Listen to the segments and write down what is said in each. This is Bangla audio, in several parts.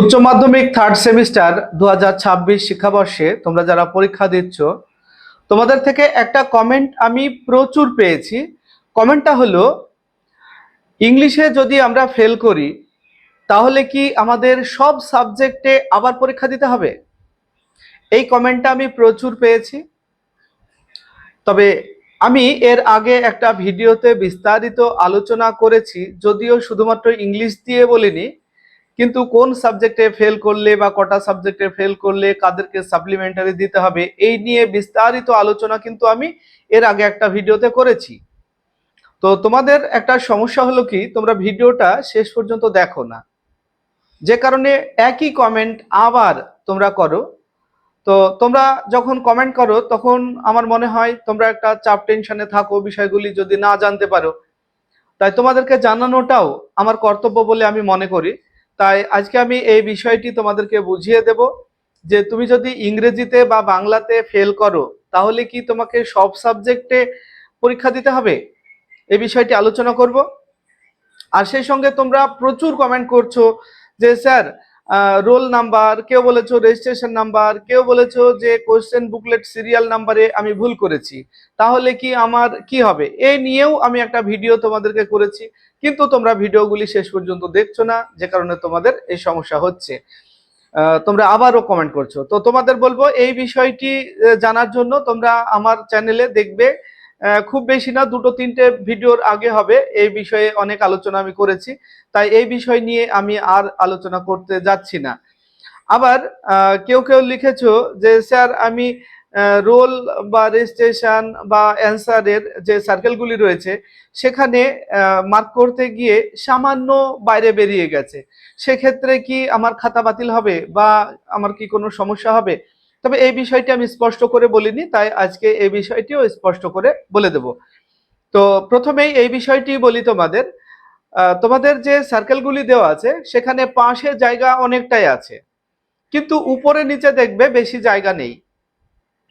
উচ্চ মাধ্যমিক থার্ড সেমিস্টার দু হাজার ছাব্বিশ শিক্ষাবর্ষে তোমরা যারা পরীক্ষা দিচ্ছ, তোমাদের থেকে একটা কমেন্ট আমি প্রচুর পেয়েছি। কমেন্টটা হলো ইংলিশে যদি আমরা ফেল করি, তাহলে কি আমাদের সব সাবজেক্টে আবার পরীক্ষা দিতে হবে? এই কমেন্টটা আমি প্রচুর পেয়েছি। তবে আমি এর আগে একটা ভিডিওতে বিস্তারিত আলোচনা করেছি, যদিও শুধুমাত্র ইংলিশ দিয়ে বলিনি কিন্তু কোন সাবজেক্টে ফেল করলে বা কটা সাবজেক্টে ফেল করলে কাদেরকে সাপ্লিমেন্টারি দিতে হবে, এই নিয়ে বিস্তারিত আলোচনা কিন্তু আমি এর আগে একটা ভিডিওতে করেছি। তো তোমাদের একটা সমস্যা হলো কি, তোমরা ভিডিওটা শেষ পর্যন্ত দেখো না। যে কারণে একই কমেন্ট আবার তোমরা করো। তো তোমরা যখন কমেন্ট করো, তখন আমার মনে হয় তোমরা একটা চাপ টেনশনে থাকো, বিষয়গুলি যদি না জানতে পারো। তাই তোমাদেরকে জানানোটাও আমার কর্তব্য বলে আমি মনে করি। তাই আজকে আমি এই বিষয়টি তোমাদেরকে বুঝিয়ে দেব যে তুমি যদি ইংরেজিতে বা বাংলাতে ফেল করো, তাহলে কি তোমাকে সব সাবজেক্টে পরীক্ষা দিতে হবে? এই বিষয়টি আলোচনা করব। আর সেই সঙ্গে তোমরা প্রচুর কমেন্ট করছ যে, স্যার রোল নাম্বার, কেউ বলেছ রেজিস্ট্রেশন নাম্বার, কেউ বলেছ যে কোশ্চেন বুকলেট সিরিয়াল নাম্বারে আমি ভুল করেছি। তাহলে কি আমার, কি হবে? এই নিয়েও আমি একটা ভিডিও তোমাদেরকে করেছি, কিন্তু তোমরা ভিডিওগুলি শেষ পর্যন্ত দেখছ না, যে কারণে তোমাদের এই সমস্যা হচ্ছে। তোমরা আবারও কমেন্ট করছ। তো তোমাদের বলব এই বিষয়টি জানার জন্য তোমরা আমার চ্যানেলে দেখবে খুব বেশি না, দুটো তিনটে ভিডিওর আগে হবে। এই বিষয়ে অনেক আলোচনা আমি করেছি। তাই এই বিষয় নিয়ে আমি আর আলোচনা করতে যাচ্ছি না। আবার কেউ কেউ লিখেছো যে, স্যার, আমি রোল বা রেজিস্ট্রেশন বা অ্যান্সারের যে সার্কেলগুলি রয়েছে, সেখানে মার্ক করতে গিয়ে সামান্য বাইরে বেরিয়ে গেছে। সেক্ষেত্রে কি আমার খাতা বাতিল হবে বা আমার কি কোনো সমস্যা হবে? তবে এই বিষয়টি আমি স্পষ্ট করে বলিনি, তাই আজকে এই বিষয়টিও স্পষ্ট করে বলে দেব। তো প্রথমেই এই বিষয়টি বলি তোমাদের। তোমাদের যে সার্কেলগুলি দেওয়া আছে, সেখানে পাশে জায়গা অনেকটাই আছে, কিন্তু উপরে নিচে দেখবে বেশি জায়গা নেই।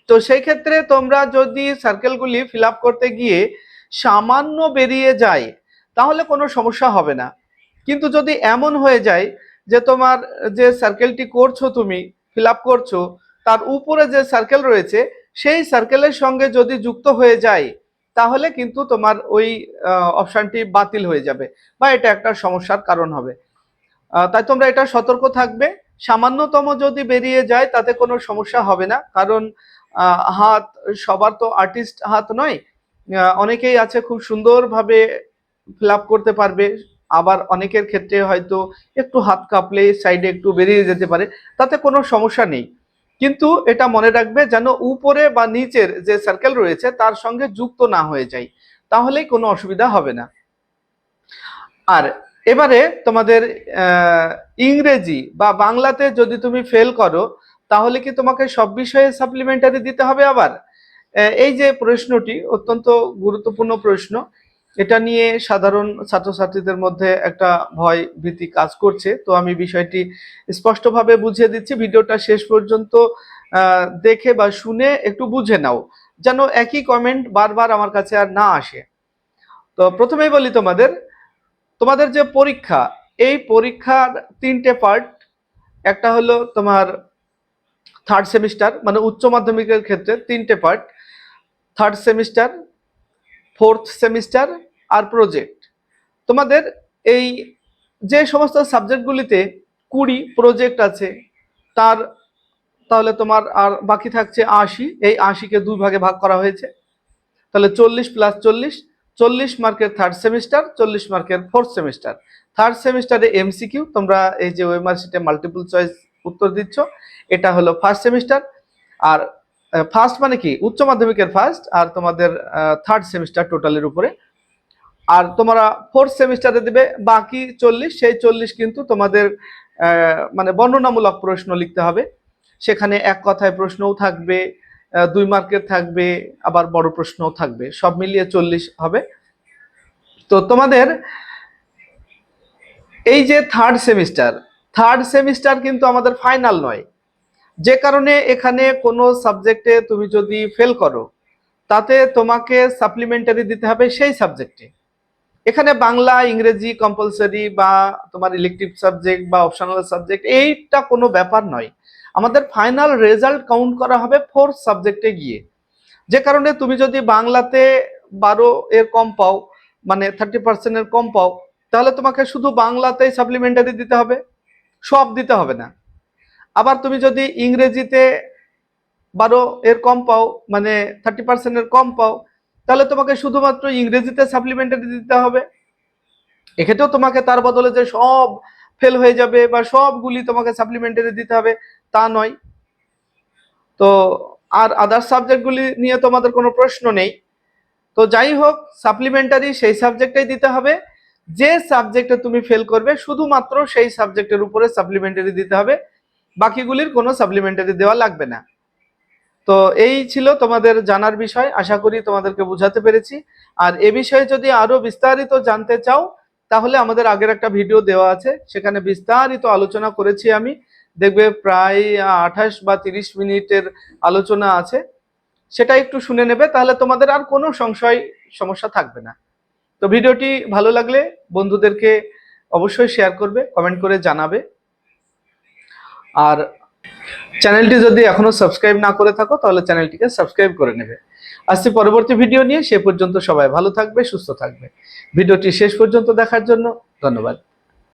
তো সেই ক্ষেত্রে তোমরা যদি সার্কেলগুলি ফিল করতে গিয়ে সামান্য বেরিয়ে যায়, তাহলে কোনো সমস্যা হবে না। কিন্তু যদি এমন হয়ে যায় যে তোমার যে সার্কেলটি করছ তুমি ফিল করছ তার উপরে যে সার্কেল রয়েছে, সেই সার্কেলের সঙ্গে যদি যুক্ত হয়ে যায়, তাহলে কিন্তু তোমার ওই অপশানটি বাতিল হয়ে যাবে বা এটা একটা সমস্যার কারণ হবে। তাই তোমরা এটা সতর্ক থাকবে। সামান্যতম যদি বেরিয়ে যায়, তাতে কোনো সমস্যা হবে না। কারণ হাত, সবার তো আর্টিস্ট হাত নয়। অনেকেই আছে খুব সুন্দরভাবে ফিল করতে পারবে। আবার অনেকের ক্ষেত্রে হয়তো একটু হাত কাঁপলে সাইডে একটু বেরিয়ে যেতে পারে। তাতে কোনো সমস্যা নেই। কিন্তু এটা মনে রাখবে যেন উপরে বা নিচের যে সার্কেল রয়েছে তার সঙ্গে যুক্ত না হয়ে যায়। তাহলেই কোনো অসুবিধা হবে না। আর এবারে তোমাদের ইংরেজি বা বাংলাতে যদি তুমি ফেল করো, তাহলে কি তোমাকে সব বিষয়ে সাপ্লিমেন্টারি দিতে হবে আবার? এই যে প্রশ্নটি অত্যন্ত গুরুত্বপূর্ণ প্রশ্ন এটা নিয়ে সাধারণ ছাত্রছাত্রীদের মধ্যে একটা ভয় ভীতি কাজ করছে। তো আমি বিষয়টি স্পষ্টভাবে বুঝিয়ে দিচ্ছি। ভিডিওটা শেষ পর্যন্ত দেখে বা শুনে একটু বুঝে নাও। যেন একই কমেন্ট বারবার আমার কাছে আর না আসে। তো প্রথমেই বলি তোমাদের তোমাদের যে পরীক্ষা, এই পরীক্ষার তিনটে পার্ট একটা হলো তোমার থার্ড সেমিস্টার মানে উচ্চ মাধ্যমিকের ক্ষেত্রে তিনটে part third semester fourth semester আর প্রজেক্ট। তোমাদের এই যে সমস্ত সাবজেক্টগুলিতে কুড়ি প্রজেক্ট আছে, তার তাহলে তোমার আর বাকি থাকছে আশি। এই আশিকে দুই ভাগে ভাগ করা হয়েছে। তাহলে চল্লিশ প্লাস চল্লিশ চল্লিশ মার্কের থার্ড সেমিস্টার চল্লিশ মার্কের ফোর্থ সেমিস্টার থার্ড সেমিস্টারে এমসিকিউ তোমরা এই যে ওয়েমার শিটে মাল্টিপল চয়েস উত্তর দিচ্ছ, এটা হলো ফার্স্ট সেমিস্টার আর ফার্স্ট মানে কি? উচ্চ মাধ্যমিকের ফার্স্ট আর তোমাদের থার্ড সেমিস্টার টোটালের উপরে। আর তোমরা ফোর্থ সেমিস্টারে দেবে, বাকি চল্লিশ, সেই চল্লিশ কিন্তু তোমাদের মানে বর্ণনামূলক প্রশ্ন লিখতে হবে। সেখানে এক কথায় প্রশ্নও থাকবে দুই মার্কের থাকবে, আবার বড় প্রশ্নও থাকবে। সব মিলিয়ে চল্লিশ হবে। তো তোমাদের এই যে থার্ড সেমিস্টার থার্ড সেমিস্টার কিন্তু আমাদের ফাইনাল নয়। যে কারণে এখানে কোনো সাবজেক্টে তুমি যদি ফেল করো, তাতে তোমাকে সাপ্লিমেন্টারি দিতে হবে সেই সাবজেক্টে এখানে বাংলা, ইংরেজি কম্পালসারি বা তোমার ইলেকটিভ সাবজেক্ট বা অপশনাল সাবজেক্ট এইটা কোনো ব্যাপার নয়। আমাদের ফাইনাল রেজাল্ট কাউন্ট করা হবে ফোর্থ সাবজেক্টে গিয়ে। যে কারণে তুমি যদি বাংলাতে বারো এর কম পাও মানে থার্টি পার্সেন্টের কম পাও, তাহলে তোমাকে শুধু বাংলাতেই সাপ্লিমেন্টারি দিতে হবে। সব দিতে হবে না। আবার তুমি যদি ইংরেজিতে বারো এর কম পাও মানে থার্টি পার্সেন্টের কম পাও, তাহলে তোমাকে শুধুমাত্র ইংরেজিতে সাপ্লিমেন্টারি দিতে হবে। এক্ষেত্রেও তোমাকে তার বদলে যে সব ফেল হয়ে যাবে বা সবগুলি তোমাকে সাপ্লিমেন্টারি দিতে হবে, তা নয়। তো আর আদার সাবজেক্টগুলি নিয়ে তোমাদের কোনো প্রশ্ন নেই। তো যাই হোক সাপ্লিমেন্টারি সেই সাবজেক্টটাই দিতে হবে। যে সাবজেক্টে তুমি ফেল করবে, শুধুমাত্র সেই সাবজেক্টের উপরে সাপ্লিমেন্টারি দিতে হবে। বাকিগুলির কোনো সাপ্লিমেন্টারি দেওয়া লাগবে না। তো এই ছিল তোমাদের জানার বিষয়, আশা করি তোমাদেরকে বোঝাতে পেরেছি। আর এ বিষয়ে যদি আরও বিস্তারিত জানতে চাও, তাহলে আমাদের আগের একটা ভিডিও দেওয়া আছে, সেখানে বিস্তারিত আলোচনা করেছি আমি। দেখবে প্রায় আঠাশ বা তিরিশ মিনিটের আলোচনা আছে। সেটা একটু শুনে নেবে, তাহলে তোমাদের আর কোনো সংশয়, সমস্যা থাকবে না। তো ভিডিওটি ভালো লাগলে বন্ধুদেরকে অবশ্যই শেয়ার করবে কমেন্ট করে জানাবে। আর চ্যানেলটি যদি এখনও সাবস্ক্রাইব না করে থাকো, তাহলে চ্যানেলটিকে সাবস্ক্রাইব করে নেবে। আসছি পরবর্তী ভিডিও নিয়ে সে পর্যন্ত সবাই ভালো থাকবে, সুস্থ থাকবে। ভিডিওটি শেষ পর্যন্ত দেখার জন্য ধন্যবাদ।